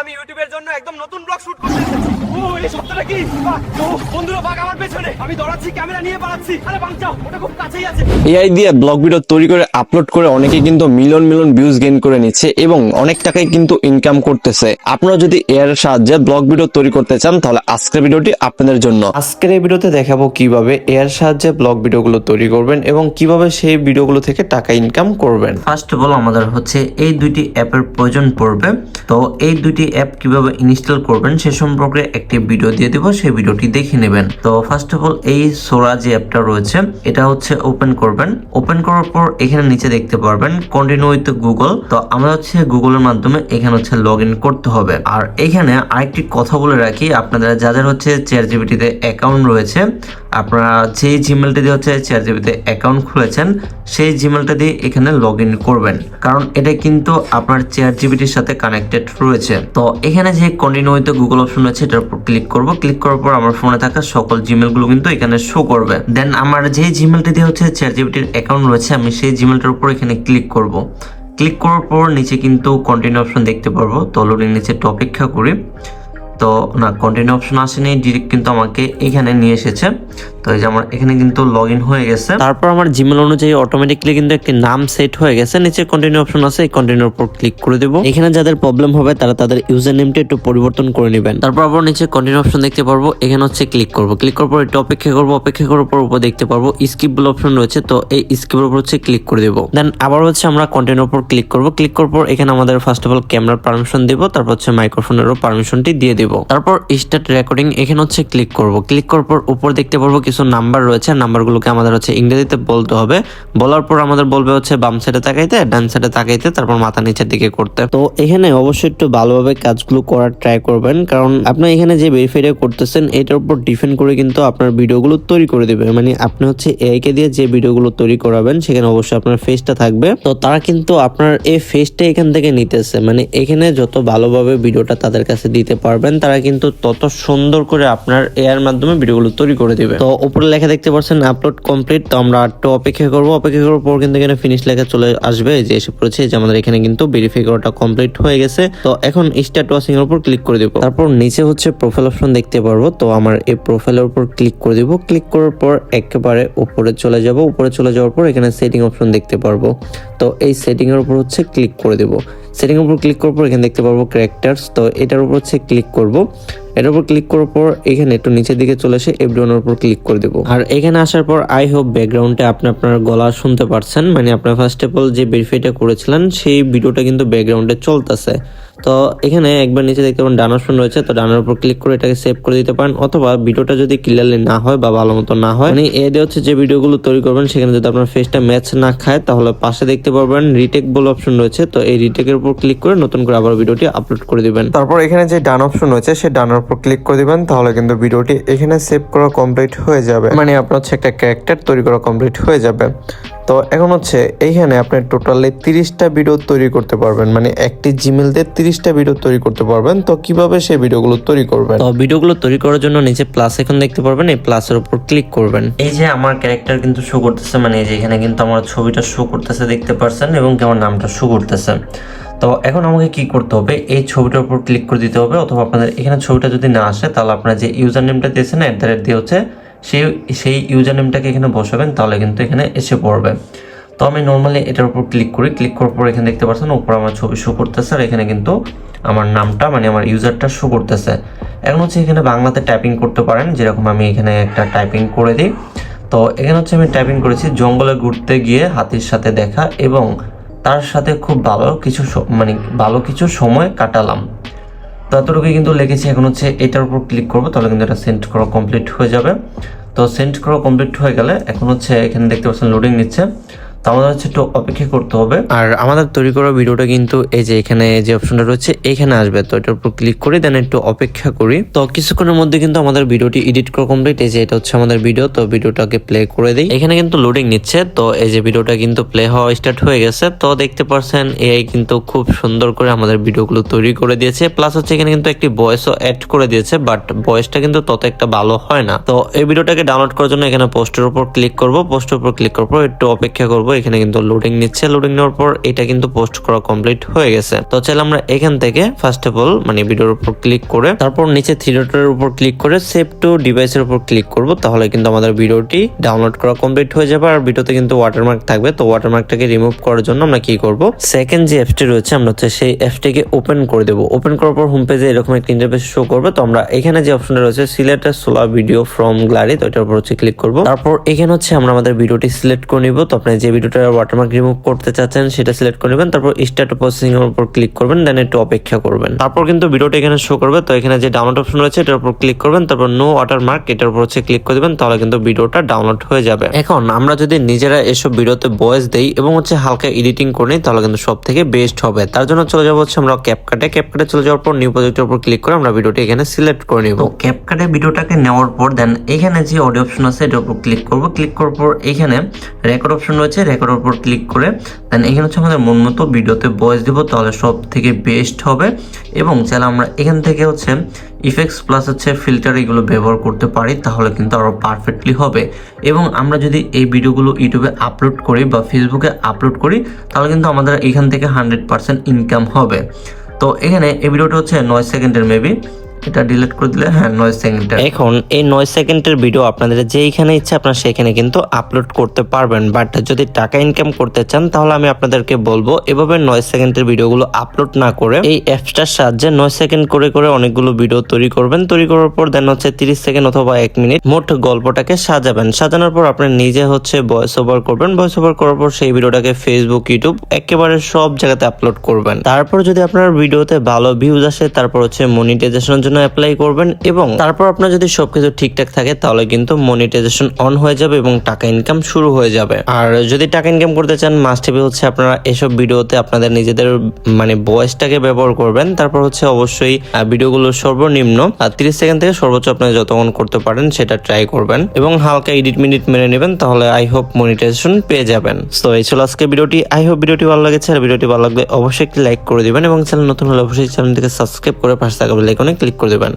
আমি ইউটিউবের জন্য একদম নতুন ব্লগ শুট করতে এসেছি ও এই শব্দটা কি? বাহ, বন্ধুরা বাঘ আমার পেছনে। আমি দৌড়াচ্ছি ক্যামেরা নিয়ে পালাচ্ছি। আরে বাঁচাও ওটা খুব কাছেই আছে। এআই দিয়ে ব্লগ ভিডিও তৈরি করে আপলোড করে অনেকে কিন্তু মিলিয়ন মিলিয়ন ভিউজ গেইন করে নিচ্ছে এবং অনেক টাকাই কিন্তু ইনকাম করতেছে। আপনারা যদি এর সাহায্যে ব্লগ ভিডিও তৈরি করতে চান তাহলে আজকের ভিডিওটি আপনাদের জন্য। আজকের এই ভিডিওতে দেখাবো কীভাবে এর সাহায্যে ব্লগ ভিডিওগুলো তৈরি করবেন এবং কীভাবে সেই ভিডিওগুলো থেকে টাকা ইনকাম করবেন। ফার্স্ট অফ অল আমাদের হচ্ছে এই দুইটি অ্যাপের প্রয়োজন পড়বে। তো এই দুইটি অ্যাপ কীভাবে ইনস্টল করবেন সে সম্পর্কে একটি ভিডিও দিয়ে দেবো, সেই ভিডিওটি দেখে নেবেন। তো ফার্স্ট অফ অল এই সোরা যে অ্যাপটা রয়েছে, এটা হচ্ছে ওপেন করবেন। ওপেন করার পর এখানে নিচে দেখতে পারবেন কন্টিনিউ উইথ গুগল তো আমরা হচ্ছে গুগলের মাধ্যমে এখানে হচ্ছে লগ করতে হবে। আর এখানে আরেকটি কথা বলে রাখি, আপনাদের যাদের হচ্ছে চেয়ার জিবিটিতে অ্যাকাউন্ট রয়েছে, আপনারা যেই জিমেলটা দিয়ে হচ্ছে চেয়ার জিবিতে অ্যাকাউন্ট খুলেছেন, সেই জিমেলটা দিয়ে এখানে লগ করবেন। কারণ এটা কিন্তু আপনার চেয়ার জিবিটির সাথে কানেক্টেড রয়েছে। তো এখানে যে কন্টিনিউ উইথ গুগল অপশন রয়েছে, এটার উপর ক্লিক করব। ক্লিক করার পর আমার ফোনে থাকা সকল জিমেলগুলো কিন্তু এখানে শো করবে। দেন আমার যে দিয়ে হচ্ছে চ্যাট জিবিটির অ্যাকাউন্ট রয়েছে, আমি সেই জিমেলটার উপর এখানে ক্লিক করব। ক্লিক করার পর নিচে কিন্তু কন্টিনিউ অপশন দেখতে পারব। তো লোডিং নিচে অপেক্ষা করি। তো না কন্টিনিউ অপশন আসেনি ডিরেক্ট কিন্তু আমাকে এখানে নিয়ে এসেছে। তো এই যে আমার এখানে কিন্তু লগ ইন হয়ে গেছে। তারপর আমার জিমেল অনুযায়ী অটোমেটিকলি কিন্তু একটি নাম সেট হয়ে গেছে। নিচে কন্টিনিউ অপশন আছে, এই কন্টিনিউর উপর ক্লিক করে দেব। এখানে যাদের প্রবলেম হবে, তারা তাদের ইউজার নেমটা একটু পরিবর্তন করে নেবেন। তারপর আবার নিচে কন্টিনিউ অপশন দেখতে পারব, এখানে হচ্ছে ক্লিক করব। ক্লিক করার পর একটু অপেক্ষা করব, অপেক্ষা করার পর উপর দেখতে পারব স্কিপ বলে অপশন রয়েছে, তো এই স্কিপের উপর হচ্ছে ক্লিক করে দেবো। দেন আবার হচ্ছে আমরা কন্টিনিউর উপর ক্লিক করব। ক্লিক করার পর এখানে আমাদের ফার্স্ট অফ অল ক্যামেরার পারমিশন দিব, তারপর হচ্ছে মাইক্রোফোনেরও পারমিশনটি দিয়ে দিব। তারপর স্টার্ট রেকর্ডিং এখানে হচ্ছে ক্লিক করব। ক্লিক করার পর উপর দেখতে পারব কিছু নাম্বার রয়েছে। নাম্বারগুলোকে আমাদের হচ্ছে ইংরেজিতে বলতে হবে। বলার পর আমাদের বলবে হচ্ছে বাম সাইডে তাকাইতে, ডান সাইডে তাকাইতে, তারপর মাথা নিচের দিকে করতে। তো এখানে অবশ্যই একটু ভালোভাবে কাজগুলো করার ট্রাই করবেন। কারণ আপনি এখানে যে ভেরিফাইটা করতেছেন, এটার উপর ডিপেন্ড করে কিন্তু আপনার ভিডিওগুলো তৈরি করে দেবে। মানে আপনি হচ্ছে এআই কে দিয়ে যে ভিডিওগুলো তৈরি করাবেন, সেখানে অবশ্যই আপনার ফেসটা থাকবে। তো তারা কিন্তু আপনার এই ফেসটা এখান থেকে নিতেছে। মানে এখানে যত ভালোভাবে ভিডিওটা তাদের কাছে দিতে পারবেন তারা কিন্তু তত সুন্দর করে আপনার এআর মাধ্যমে ভিডিওগুলো তৈরি করে দিবে। তো উপরে লেখা দেখতে পাচ্ছেন, আপলোড কমপ্লিট তো আমরা একটু অপেক্ষা করব। অপেক্ষা করার পর কিন্তু এখানে ফিনিশ লেখা চলে আসবে যে এসে পড়েছে যে আমাদের এখানে কিন্তু ভেরিফাই করাটা কমপ্লিট হয়ে গেছে। তো এখন স্টার্ট ওয়াচিং এর উপর ক্লিক করে দিব। তারপর নিচে হচ্ছে প্রোফাইল অপশন দেখতে পারব। তো আমার এই প্রোফাইলের উপর ক্লিক করে দিব। ক্লিক করার পর একেবারে উপরে চলে যাব। উপরে চলে যাওয়ার পর এখানে সেটিং অপশন দেখতে পারব। তো এই সেটিং এর উপর হচ্ছে ক্লিক করে দেব। সেটিং এর উপর ক্লিক করার পর এখানে দেখতে পারব ক্যারেক্টার্স তো এটার উপর হচ্ছে ক্লিক করব। এটার উপর ক্লিক করার পর এখানে একটু নিচের দিকে চলে এসে এভরিওয়ানের উপর ক্লিক করে দেবো। আর এখানে আসার পর আই হোপ ব্যাকগ্রাউন্ডে আপনি আপনার গলা শুনতে পারছেন মানে আপনার ফার্স্ট অফ অল যে ভেরিফাইটা করেছিলেন, সেই ভিডিওটা কিন্তু ব্যাকগ্রাউন্ডে চলতেছে। তো এখানে একবার নিচে দেখতে পারেন ডান অপশন রয়েছে, তো ডানের উপর ক্লিক করে এটাকে সেভ করে দিতে পারেন, অথবা ভিডিওটা যদি ক্লিয়ারলি না হয় বা ভালো মতো না হয় মানে এ দিয়ে হচ্ছে যে ভিডিওগুলো তৈরি করবেন, সেখানে যদি আপনার ফেসটা ম্যাচ না খায়, তাহলে পাশে দেখতে পারবেন রিটেক বলে অপশন রয়েছে, তো এই রিটেকের উপর ক্লিক করে নতুন করে আবার ভিডিওটি আপলোড করে দিবেন। তারপর এখানে যে ডান অপশন রয়েছে, সেই ডানের উপর ক্লিক করে দিবেন তাহলে কিন্তু ভিডিওটি এখানে সেভ করা কমপ্লিট হয়ে যাবে। মানে আপনার হচ্ছে একটা ক্যারেক্টার তৈরি করা কমপ্লিট হয়ে যাবে। তো এখন হচ্ছে এইখানে আপনি টোটালি তিরিশটা ভিডিও তৈরি করতে পারবেন। মানে একটি জিমেল দিয়ে তিরিশটা ভিডিও তৈরি করতে পারবেন। তো কীভাবে সেই ভিডিওগুলো তৈরি করবেন? তো ভিডিওগুলো তৈরি করার জন্য নিচে প্লাস এখন দেখতে পারবেন এই প্লাসের উপর ক্লিক করবেন। এই যে আমার ক্যারেক্টার কিন্তু শো করতেছে মানে এই যে এখানে কিন্তু আমার ছবিটা শো করতেছে দেখতে পারছেন এবং কি আমার নামটা শো করতেছে। তো এখন আমাকে কি করতে হবে? এই ছবিটার উপর ক্লিক করে দিতে হবে অথবা আপনাদের এখানে ছবিটা যদি না আসে, তাহলে আপনারা যে ইউজার নেমটা দিয়েছেন অ্যাট দ্য রেট দিয়ে হচ্ছে সেই সেই ইউজার নেমটাকে এখানে বসাবেন, তাহলে কিন্তু এখানে এসে পড়বে। তো আমি নর্মালি এটার উপর ক্লিক করি। ক্লিক করার পর এখানে দেখতে পাচ্ছেন, উপর আমার ছবি শো করতেছে আর এখানে কিন্তু আমার নামটা মানে আমার ইউজারটা শো করতেছে। এখন হচ্ছে এখানে বাংলাতে টাইপিং করতে পারেন, যেরকম আমি এখানে একটা টাইপিং করে দিই। তো এখানে হচ্ছে আমি টাইপিং করেছি, জঙ্গলে ঘুরতে গিয়ে হাতির সাথে দেখা এবং তার সাথে খুব ভালো কিছু মানে ভালো কিছু সময় কাটালাম। তো এতটুকুই কিন্তু লেগেছে এখন হচ্ছে এটার উপর ক্লিক করব, তাহলে কিন্তু এটা সেন্ড করা কমপ্লিট হয়ে যাবে। তো সেন্ড করা কমপ্লিট হয়ে গেলে এখন হচ্ছে এখানে দেখতে পাচ্ছেন লোডিং নিচ্ছে। তো হচ্ছে একটু অপেক্ষা করতে হবে। আর আমাদের তৈরি করা ভিডিওটা কিন্তু এই যে এখানে যে অপশনটা রয়েছে, এখানে আসবে। তো এটার উপর ক্লিক করি দেন একটু অপেক্ষা করি। তো কিছুক্ষণের মধ্যে কিন্তু আমাদের ভিডিওটি এডিট করা কমপ্লিট এই যে এটা হচ্ছে আমাদের ভিডিও তো ভিডিওটাকে প্লে করে দিই। এখানে কিন্তু লোডিং নিচ্ছে। তো এই যে ভিডিওটা কিন্তু প্লে হওয়া স্টার্ট হয়ে গেছে। তো দেখতে পারছেন এআই কিন্তু খুব সুন্দর করে আমাদের ভিডিওগুলো তৈরি করে দিয়েছে। প্লাস হচ্ছে এখানে কিন্তু একটি ভয়েসও অ্যাড করে দিয়েছে বাট ভয়েসটা কিন্তু তত একটা ভালো হয় না। তো এই ভিডিওটাকে ডাউনলোড করার জন্য এখানে পোস্টের উপর ক্লিক করব। পোস্টের উপর ক্লিক পর একটু অপেক্ষা করব। দেবো এখানে কিন্তু লোডিং নিচ্ছে। লোডিং নেওয়ার পর এটা কিন্তু পোস্ট করা কমপ্লিট হয়ে গেছে। তো চাইলে আমরা এখান থেকে ফার্স্ট অফ অল মানে ভিডিওর উপর ক্লিক করে, তারপর নিচে ডটের উপর ক্লিক করে সেভ টু ডিভাইসের উপর ক্লিক করব, তাহলে কিন্তু আমাদের ভিডিওটি ডাউনলোড করা কমপ্লিট হয়ে যাবে। আর ভিডিওতে কিন্তু ওয়াটারমার্ক থাকবে। তো ওয়াটারমার্কটাকে রিমুভ করার জন্য আমরা কি করব? সেকেন্ড যে অ্যাপসটি রয়েছে, আমরা হচ্ছে সেই অ্যাপসটিকে ওপেন করে দেবো। ওপেন করার পর হোম পেজে এরকম একটা ইন্টারফেস শো করবে। তো আমরা এখানে যে অপশনটা রয়েছে select solar video from gallery তো এটার উপর হচ্ছে ক্লিক করব। তারপর এখানে হচ্ছে আমরা আমাদের ভিডিওটি সিলেক্ট করে নিব। তো আপনি যে ভিডিওটা ওয়াটারমার্ক রিমুভ করতে চাচ্ছেন, সেটা সিলেক্ট করে নেবেন, তারপর স্টার্ট প্রসেসিং এর উপর ক্লিক করবেন দেন একটু অপেক্ষা করবেন। তারপর কিন্তু ভিডিওটা এখানে শো করবে, তো এখানে যে ডাউনলোড অপশন রয়েছে, এটার উপর ক্লিক করবেন, তারপর নো ওয়াটারমার্ক এটার উপর হচ্ছে ক্লিক করে দেবেন, তাহলে কিন্তু ভিডিওটা ডাউনলোড হয়ে যাবে। এখন আমরা যদি নিজেরা এসব ভিডিওতে ভয়েস দেই এবং হচ্ছে হালকা এডিটিং করে নিই, তাহলে কিন্তু সব থেকে বেস্ট হবে। তার জন্য চলে যাব হচ্ছে আমরা ক্যাপকাটে ক্যাপকাটে চলে যাওয়ার পর নিউ প্রজেক্টের উপর ক্লিক করে আমরা ভিডিওটি এখানে সিলেক্ট করে নিব। ক্যাপকাটে ভিডিওটাকে নেওয়ার পর দেন এখানে যে অডিও অপশন আছে, এটার উপর ক্লিক করব। ক্লিক করার পর এখানে রেকর্ড অপশন রয়েছে রেকর্ডের উপর ক্লিক করে দেন এখানে হচ্ছে আমাদের মন মতো ভিডিওতে ভয়েস দেবো, তাহলে সব থেকে বেস্ট হবে। এবং চাইলে আমরা এখান থেকে হচ্ছে ইফেক্টস প্লাস হচ্ছে ফিল্টার এগুলো ব্যবহার করতে পারি, তাহলে কিন্তু আরও পারফেক্টলি হবে। এবং আমরা যদি এই ভিডিওগুলো ইউটিউবে আপলোড করি বা ফেসবুকে আপলোড করি, তাহলে কিন্তু আমাদের এখান থেকে হান্ড্রেড ইনকাম হবে। তো এখানে এই ভিডিওটা হচ্ছে নয় সেকেন্ডের মেবি এটা ডিলিট করে দিলে হ্যাঁ নয় সেকেন্ডের এখন এই নয় সেকেন্ডের ভিডিও আপনাদের যেইখানে ইচ্ছা আপনারা সেখানে কিন্তু আপলোড করতে পারবেন। বাট যদি টাকা ইনকাম করতে চান, তাহলে আমি আপনাদেরকে বলব, এভাবে নয় সেকেন্ডের ভিডিওগুলো আপলোড না করে এই অ্যাপসটার সাহায্যে নয় সেকেন্ড করে করে অনেকগুলো ভিডিও তৈরি করবেন। তৈরি করার পর দেন হচ্ছে তিরিশ সেকেন্ড অথবা এক মিনিট মোট গল্পটাকে সাজাবেন। সাজানোর পর আপনি নিজে হচ্ছে ভয়েস ওভার করবেন। ভয়েস ওভার করার পর সেই ভিডিওটাকে ফেসবুক ইউটিউব একেবারে সব জায়গাতে আপলোড করবেন। তারপর যদি আপনার ভিডিওতে ভালো ভিউজ আসে, তারপর হচ্ছে মনিটাইজেশনের জন্য অ্যাপ্লাই করবেন এবং তারপর আপনার যদি সবকিছু ঠিকঠাক থাকে, তাহলে কিন্তু মনিটাইজেশন অন হয়ে যাবে এবং টাকা ইনকাম শুরু হয়ে যাবে। আর যদি টাকা ইনকাম করতে চান মাস্ট হচ্ছে আপনারা এসব ভিডিওতে আপনাদের নিজেদের মানে ভয়েসটাকে ব্যবহার করবেন। তারপর হচ্ছে অবশ্যই ভিডিওগুলো সর্বনিম্ন আর তিরিশ সেকেন্ড থেকে সর্বোচ্চ আপনারা যতক্ষণ করতে পারেন, সেটা ট্রাই করবেন এবং হালকা এডিট মিনিট মেনে নেবেন, তাহলে আই হোপ মনিটাইজেশন পেয়ে যাবেন। তো এই ছিল আজকে ভিডিওটি আই হোপ ভিডিওটি ভালো লেগেছে। আর ভিডিওটি ভালো লাগলে অবশ্যই একটি লাইক করে দিবেন এবং চ্যানেল নতুন হলে অবশ্যই চ্যানেলটিকে সাবস্ক্রাইব করে পাশে থাকা বেল আইকনে ক্লিক করে দেবেন।